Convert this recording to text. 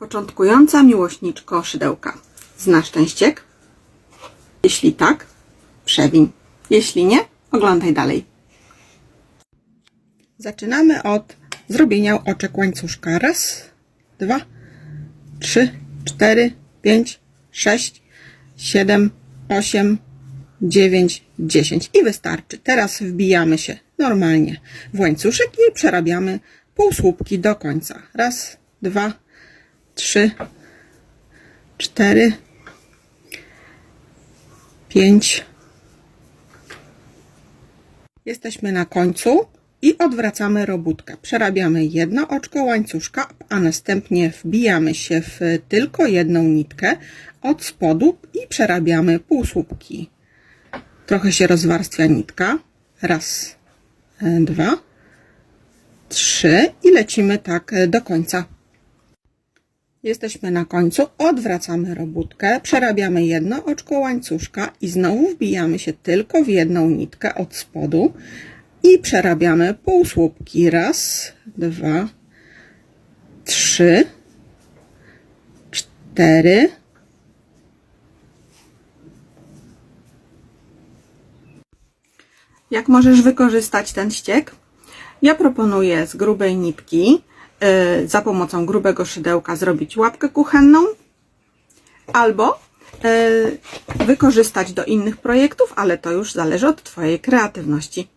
Początkująca miłośniczko szydełka. Znasz ten ściek? Jeśli tak, przewiń. Jeśli nie, oglądaj dalej. Zaczynamy od zrobienia oczek łańcuszka. Raz, dwa, trzy, cztery, pięć, sześć, siedem, osiem, dziewięć, dziesięć. I wystarczy. Teraz wbijamy się normalnie w łańcuszek i przerabiamy półsłupki do końca. Raz, dwa, trzy, cztery, pięć. Jesteśmy na końcu i odwracamy robótkę. Przerabiamy jedno oczko łańcuszka, a następnie wbijamy się w tylko jedną nitkę od spodu i przerabiamy półsłupki. Trochę się rozwarstwia nitka. Raz, dwa, trzy i lecimy tak do końca. Jesteśmy na końcu, odwracamy robótkę, przerabiamy jedno oczko łańcuszka i znowu wbijamy się tylko w jedną nitkę od spodu i przerabiamy półsłupki. Raz, dwa, trzy, cztery, Jak możesz wykorzystać ten ściek? Ja proponuję z grubej nitki za pomocą grubego szydełka zrobić łapkę kuchenną albo y, wykorzystać do innych projektów, ale to już zależy od Twojej kreatywności.